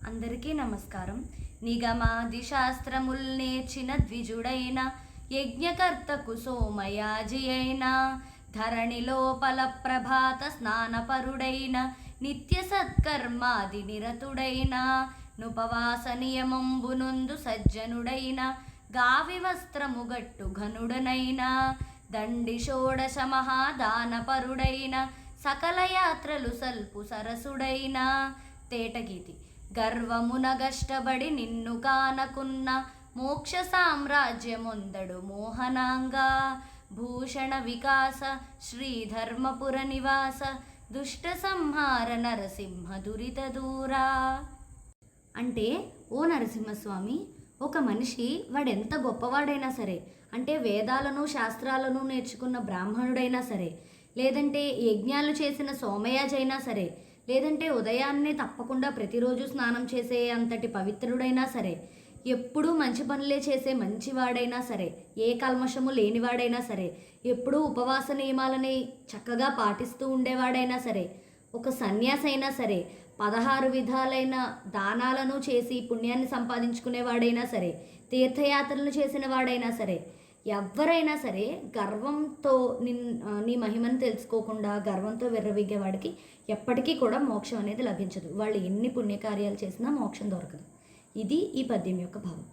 అందరికీ నమస్కారం. నిగమాది శాస్త్రముల్ నేర్చిన ద్విజుడైన యజ్ఞకర్తకు సోమయాజి అయిన ధరణి లోపల ప్రభాత స్నానపరుడైన నిత్య సత్కర్మాది నిరతుడైన నుపవాస నియమంబునందు సజ్జనుడైన గావి వస్త్రము గట్టు ఘనుడనైన దండి షోడశ మహాదానపరుడైన సకల యాత్రలు సల్పు సరసుడైన తేటగీతి గర్వమునగష్టబడి నిన్ను కానకున్న మోక్ష సామ్రాజ్యమొందడు మోహనాంగా. భూషణ వికాస శ్రీధర్మపుర నివాస దుష్ట సంహార నరసింహ దురిత దూరా. అంటే ఓ నరసింహస్వామి ఒక మనిషి వాడెంత గొప్పవాడైనా సరే అంటే వేదాలను శాస్త్రాలను నేర్చుకున్న బ్రాహ్మణుడైనా సరే లేదంటే యజ్ఞాలు చేసిన సోమయాజైనా సరే లేదంటే ఉదయాన్నే తప్పకుండా ప్రతిరోజు స్నానం చేసే అంతటి పవిత్రుడైనా సరే ఎప్పుడూ మంచి పనులే చేసే మంచివాడైనా సరే ఏ కల్మషము లేనివాడైనా సరే ఎప్పుడూ ఉపవాస నియమాలని చక్కగా పాటిస్తూ ఉండేవాడైనా సరే ఒక సన్యాసి అయినా సరే పదహారు విధాలైన దానాలను చేసి పుణ్యాన్ని సంపాదించుకునేవాడైనా సరే తీర్థయాత్రలు చేసిన వాడైనా సరే ఎవరైనా సరే గర్వంతో నిన్ నీ మహిమను తెలుసుకోకుండా గర్వంతో విర్రవీగేవాడికి ఎప్పటికీ కూడా మోక్షం అనేది లభించదు. వాళ్ళు ఎన్ని పుణ్యకార్యాలు చేసినా మోక్షం దొరకదు. ఇది ఈ పద్యం యొక్క భావం.